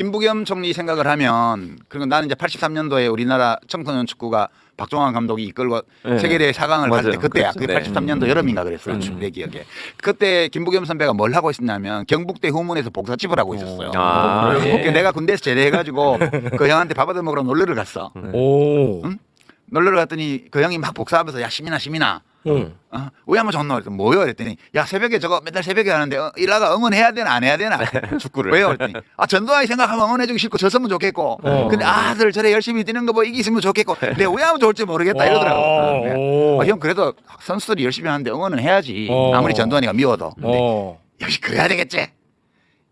김부겸 총리 생각을 하면 그리고 나는 이제 83년도에 우리나라 청소년 축구가 박종환 감독이 이끌고 네. 세계대회 4강을 갈 때. 그때 야. 그렇죠. 그게 네. 83년도 여름인가 그랬어요. 내 기억에. 그때 김부겸 선배가 뭘 하고 있었냐면 경북대 후문에서 복사집을 하고 있었어요. 아, 예. 내가 군대에서 제대해가지고 그 형한테 밥 얻어 먹으러 놀러를 갔어. 오. 응? 놀러를 갔더니 그 형이 막 복사하면서 야 시민아 시민아 응. 어? 왜 한번 좋노? 그랬더니 뭐요? 그랬더니 야 새벽에 저거 맨날 새벽에 하는데 어, 일하가 응원해야 되나 안 해야 되나? 축구를. 왜요? 그랬더니 아 전두환이 생각하면 응원해주기 싫고 졌으면 좋겠고 어. 근데 아들 저래 열심히 뛰는 거 뭐 이기으면 좋겠고 내가 왜 하면 좋을지 모르겠다 이러더라고 네. 오. 어, 형 그래도 선수들이 열심히 하는데 응원은 해야지 어. 아무리 전두환이가 미워도 근데 어. 역시 그래야 되겠지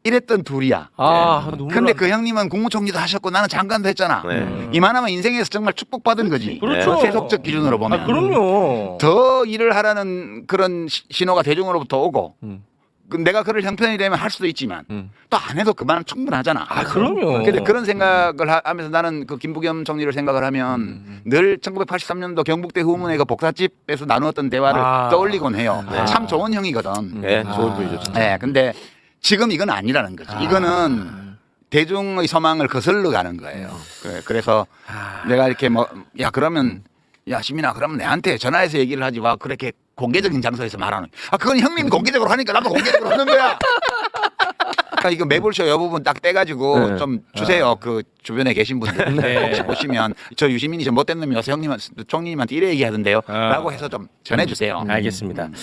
이랬던 둘이야 아, 눈물 근데 나- 그 형님은 국무총리도 하셨고 나는 장관도 했잖아 네. 이만하면 인생에서 정말 축복받은 거지 그렇죠. 그 세속적 기준으로 보면 아, 그럼요. 더 일을 하라는 그런 시- 신호가 대중으로부터 오고 음. 그 내가 그럴 형편이 되면 할 수도 있지만 음. 또 안 해도 그만 충분하잖아. 아, 그럼요. 근데 그런 생각을 하, 면서 나는 그 김부겸 총리를 생각을 하면 음, 늘 1983년도 경북대 후문의 그 복사집에서 나누었던 대화를 아. 떠올리곤 해요. 네. 참 좋은 형이거든. 예, 아. 좋은 분이죠. 진짜. 네, 근데 지금 이건 아니라는 거지. 아. 이거는 대중의 소망을 거슬러 가는 거예요. 그래, 그래서 아. 내가 이렇게 뭐 야 그러면 야 시민아 그러면 내한테 전화해서 얘기를 하지 와 그렇게 공개적인 장소에서 말하는 아 그건 형님이 공개적으로 하니까 나도 공개적으로 하는 거야. 그러니까 이거 매불쇼 여 부분 딱 떼가지고 네. 좀 주세요. 그 주변에 계신 분들 네. 혹시 보시면 저 유시민이 저 못된 놈이어서 형님한테 총리님한테 이래 얘기하던데요. 아. 라고 해서 좀 전해주세요. 알겠습니다. 음.